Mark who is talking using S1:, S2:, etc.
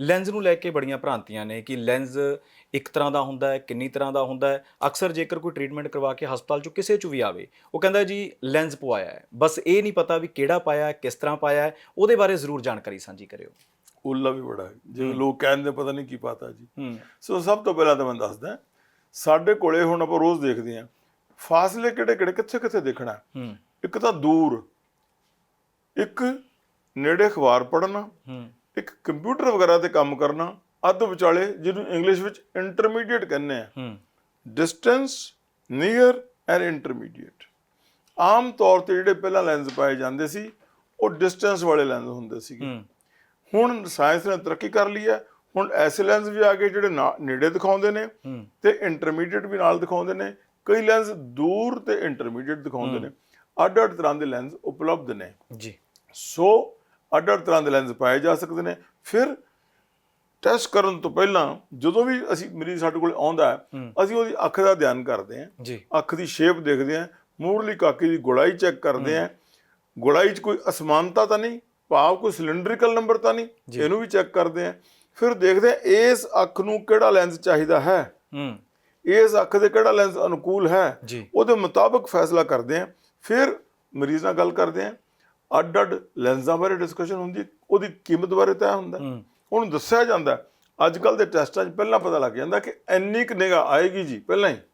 S1: Lens ਨੂੰ ਲੈ ਕੇ ਬੜੀਆਂ ਭ੍ਰਾਂਤੀਆਂ ਨੇ ਕਿ ਲੈਂਜ਼ ਇੱਕ ਤਰ੍ਹਾਂ ਦਾ ਹੁੰਦਾ ਹੈ ਕਿੰਨੀ ਤਰ੍ਹਾਂ ਦਾ ਹੁੰਦਾ ਹੈ। ਅਕਸਰ ਜੇਕਰ ਕੋਈ ਟ੍ਰੀਟਮੈਂਟ ਕਰਵਾ ਕੇ ਹਸਪਤਾਲ ਚੋਂ ਕਿਸੇ ਚ ਵੀ ਆਵੇ ਉਹ ਕਹਿੰਦਾ ਜੀ ਲੈਂਜ਼ ਪਵਾਇਆ ਹੈ। ਬਸ ਇਹ ਨਹੀਂ ਪਤਾ ਵੀ ਕਿਹੜਾ ਪਾਇਆ ਹੈ ਕਿਸ ਤਰ੍ਹਾਂ ਪਾਇਆ ਹੈ ਉਹਦੇ ਬਾਰੇ ਜ਼ਰੂਰ ਜਾਣਕਾਰੀ ਸਾਂਝੀ ਕਰਿਓ।
S2: ਉੱਲਾ ਵੀ ਬੜਾ ਹੈ। ਜਿਵੇਂ ਲੋਕ ਕਹਿੰਦੇ ਪਤਾ ਨਹੀਂ ਕੀ ਪਤਾ ਜੀ। ਸੋ ਸਭ ਤੋਂ ਪਹਿਲਾਂ ਤਾਂ ਮੈਂ ਦੱਸਦਾ ਸਾਡੇ ਕੋਲੇ ਹੁਣ ਆਪਾਂ ਰੋਜ਼ ਦੇਖਦੇ ਹਾਂ ਫਾਸਲੇ ਕਿਹੜੇ ਕਿਹੜੇ ਕਿੱਥੇ ਕਿੱਥੇ ਦੇਖਣਾ ਇੱਕ ਤਾਂ ਦੂਰ ਇੱਕ ਨੇੜੇ ਅਖਬਾਰ ਪੜ੍ਹਨਾ
S1: ਹੂੰ।
S2: ਇੱਕ ਕੰਪਿਊਟਰ ਵਗੈਰਾ ਤੇ ਕੰਮ ਕਰਨਾ ਅੱਧ ਵਿਚਾਲੇ ਜਿਹਨੂੰ ਇੰਗਲਿਸ਼ ਵਿੱਚ ਇੰਟਰਮੀਡੀਏਟ ਕਹਿੰਦੇ ਆ। ਡਿਸਟੈਂਸ ਨੀਅਰ ਐਂਡ ਇੰਟਰਮੀਡੀਏਟ ਆਮ ਤੌਰ ਤੇ ਜਿਹੜੇ ਪਹਿਲਾਂ ਲੈਂਸ ਪਾਏ ਜਾਂਦੇ ਸੀ ਉਹ ਡਿਸਟੈਂਸ ਵਾਲੇ ਲੈਂਸ ਹੁੰਦੇ ਸੀਗੇ। ਹੁਣ ਸਾਇੰਸ ਨੇ ਤਰੱਕੀ ਕਰ ਲਈ ਹੈ। ਹੁਣ ਐਸੇ ਲੈਂਸ ਵੀ ਆ ਗਏ ਜਿਹੜੇ ਨੇੜੇ ਦਿਖਾਉਂਦੇ ਨੇ ਤੇ ਇੰਟਰਮੀਡੀਏਟ ਵੀ ਨਾਲ ਦਿਖਾਉਂਦੇ ਨੇ। ਕਈ ਲੈਂਸ ਦੂਰ ਤੇ ਇੰਟਰਮੀਡੀਏਟ ਦਿਖਾਉਂਦੇ ਨੇ। ਅੱਡ ਅੱਡ ਤਰ੍ਹਾਂ ਦੇ ਲੈਂਸ ਉਪਲਬਧ ਨੇ।
S1: ਜੀ।
S2: ਸੋ ਅੱਡ ਅੱਡ ਤਰ੍ਹਾਂ ਦੇ ਲੈਂਸ ਪਾਏ ਜਾ ਸਕਦੇ ਨੇ। ਫਿਰ ਟੈਸਟ ਕਰਨ ਤੋਂ ਪਹਿਲਾਂ ਜਦੋਂ ਵੀ ਅਸੀਂ ਮਰੀਜ਼ ਸਾਡੇ ਕੋਲ ਆਉਂਦਾ ਹੈ ਅਸੀਂ ਉਹਦੀ ਅੱਖ ਦਾ ਧਿਆਨ ਕਰਦੇ ਹਾਂ। ਅੱਖ ਦੀ ਸ਼ੇਪ ਦੇਖਦੇ ਹਾਂ ਮੂਰਲੀ ਕਾਕੀ ਦੀ ਗੁੜਾਈ ਚੈੱਕ ਕਰਦੇ ਹਾਂ। ਗੁੜਾਈ 'ਚ ਕੋਈ ਅਸਮਾਨਤਾ ਤਾਂ ਨਹੀਂ ਭਾਵ ਕੋਈ ਸਿਲੰਡਰੀਕਲ ਨੰਬਰ ਤਾਂ ਨਹੀਂ ਇਹਨੂੰ ਵੀ ਚੈੱਕ ਕਰਦੇ ਹਾਂ। ਫਿਰ ਦੇਖਦੇ ਹਾਂ ਇਸ ਅੱਖ ਨੂੰ ਕਿਹੜਾ ਲੈਂਸ ਚਾਹੀਦਾ ਹੈ? ਇਸ ਅੱਖ ਦੇ ਕਿਹੜਾ ਲੈਂਸ ਅਨੁਕੂਲ ਹੈ? ਉਹਦੇ ਮੁਤਾਬਕ ਫੈਸਲਾ ਕਰਦੇ ਹਾਂ। ਫਿਰ ਮਰੀਜ਼ ਨਾਲ ਗੱਲ ਕਰਦੇ ਹਾਂ। ਅੱਡ ਅੱਡ ਲੈਂਸਾਂ ਬਾਰੇ ਡਿਸਕਸ਼ਨ ਹੁੰਦੀ ਉਹਦੀ ਕੀਮਤ ਬਾਰੇ ਤੈਅ ਹੁੰਦਾ। ਉਹਨੂੰ ਦੱਸਿਆ ਜਾਂਦਾ ਅੱਜ ਕੱਲ ਦੇ ਟੈਸਟਾਂ 'ਚ ਪਹਿਲਾਂ ਪਤਾ ਲੱਗ ਜਾਂਦਾ ਕਿ ਇੰਨੀ ਕੁ ਨਿਗਾ ਆਏਗੀ ਜੀ ਪਹਿਲਾਂ ਹੀ।